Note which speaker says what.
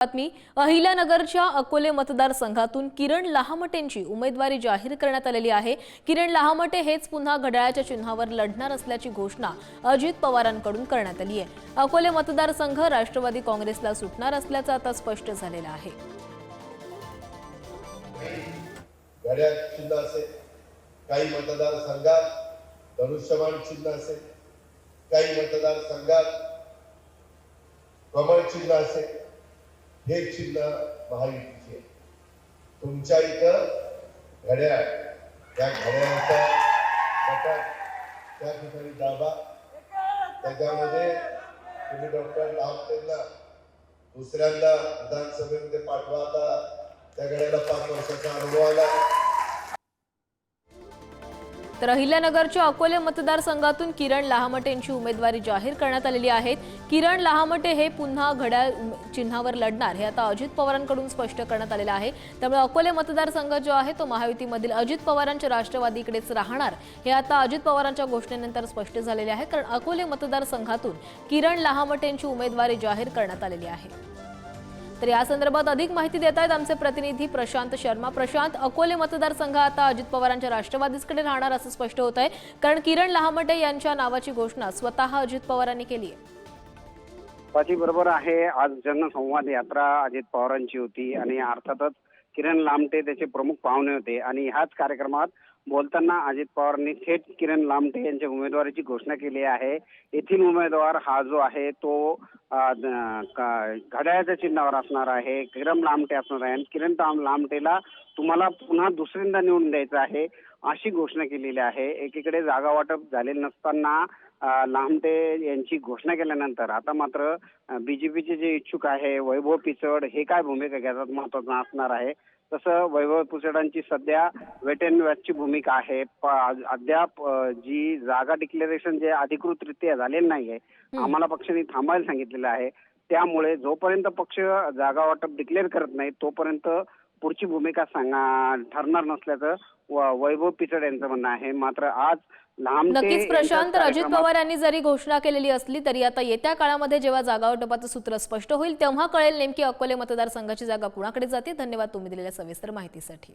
Speaker 1: बातमी अहिल्यानगरच्या अकोले मतदारसंघातून किरण लहामटेंची उमेदवारी जाहीर करण्यात आलेली आहे. किरण लहामटे हेच पुन्हा घड्याळाच्या चिन्हावर लढणार असल्याची घोषणा अजित पवारांकडून करण्यात आली आहे. अकोले मतदारसंघ राष्ट्रवादी काँग्रेसला सुटणार असल्याचं आता स्पष्ट झालेलं आहे.
Speaker 2: काही मतदारसंघात धनुष्यबाण चिन्ह असेल काही मतदारसंघात कमळ चिन्ह असेल हे चिन्ह महायुतीचे तुमच्या इथं घड्याळ. त्या घड्याळाचा घटक त्या ठिकाणी दाबा. त्याच्यामध्ये तुम्ही डॉक्टर लावतेंना दुसऱ्यांदा विधानसभेमध्ये पाठवा आता. त्या घड्याला पाच वर्षाचा अनुभव आला.
Speaker 1: तर अहिल्यानगरच्या अकोले मतदारसंघातून किरण लहामटेंची उमेदवारी जाहीर करण्यात आलेली आहे. किरण लहामटे हे पुन्हा घड्याळ चिन्हावर लढणार हे आता अजित पवारांकडून स्पष्ट करण्यात आलेलं आहे. त्यामुळे अकोले मतदारसंघ जो आहे तो महायुतीमधील अजित पवारांच्या राष्ट्रवादीकडेच राहणार हे आता अजित पवारांच्या घोषणेनंतर स्पष्ट झालेले आहे कारण अकोले मतदारसंघातून किरण लहामटेंची उमेदवारी जाहीर करण्यात आलेली आहे. तर या संदर्भात अधिक माहिती देत आहेत आमचे प्रतिनिधी प्रशांत शर्मा. प्रशांत अकोले मतदारसंघ आता अजित पवारांच्या राष्ट्रवादीकडे राहणार असं स्पष्ट होत आहे कारण किरण लहामटे यांच्या नावाची घोषणा स्वतः अजित पवारांनी केली आहे.
Speaker 3: बरोबर आहे. आज जनसंवाद यात्रा अजित पवारांची होती आणि अर्थातच किरण लामटे त्याचे प्रमुख पाहुणे होते. आणि ह्याच कार्यक्रमात बोलताना अजित पवारांनी थेट किरण लामटे यांच्या उमेदवारीची घोषणा केली आहे. येथील उमेदवार हा जो आहे तो घड्याळ्याच्या घड्याळाच्या चिन्हावर असणार आहे. किरण लामटे असणार आहे. आणि किरण लामटेला तुम्हाला पुन्हा दुसऱ्यांदा निवडून द्यायचं आहे. अशी घोषणा केलेली आहे. एकीकडे जागा वाटप झालेलं नसताना लामटे यांची घोषणा केल्यानंतर आता मात्र बीजेपीचे जे इच्छुक आहे वैभव पिचड हे काय भूमिका घेतात महत्वाचं असणार आहे. तसं वैभव पिचडांची सध्या वेट अँड वॅचची भूमिका आहे. अद्याप जी जागा डिक्लेरेशन जे अधिकृतरित्या झालेलं नाहीये आम्हाला पक्षाने थांबायला सांगितलेलं आहे. त्यामुळे जोपर्यंत पक्ष जागा वाटप डिक्लेअर करत नाही तोपर्यंत पुढची भूमिका सांगा ठरणार नसल्याचं वैभव पिचड यांचं म्हणणं आहे. मात्र आज
Speaker 1: नक्कीच प्रशांत अजित पवार यांनी जरी घोषणा केलेली असली तरी आता येत्या काळामध्ये जेव्हा जागा सूत्र स्पष्ट होईल तेव्हा कळेल नेमकी अकोले मतदारसंघाची जागा कुणाकडे जाते. धन्यवाद तुम्ही दिलेल्या सविस्तर माहितीसाठी.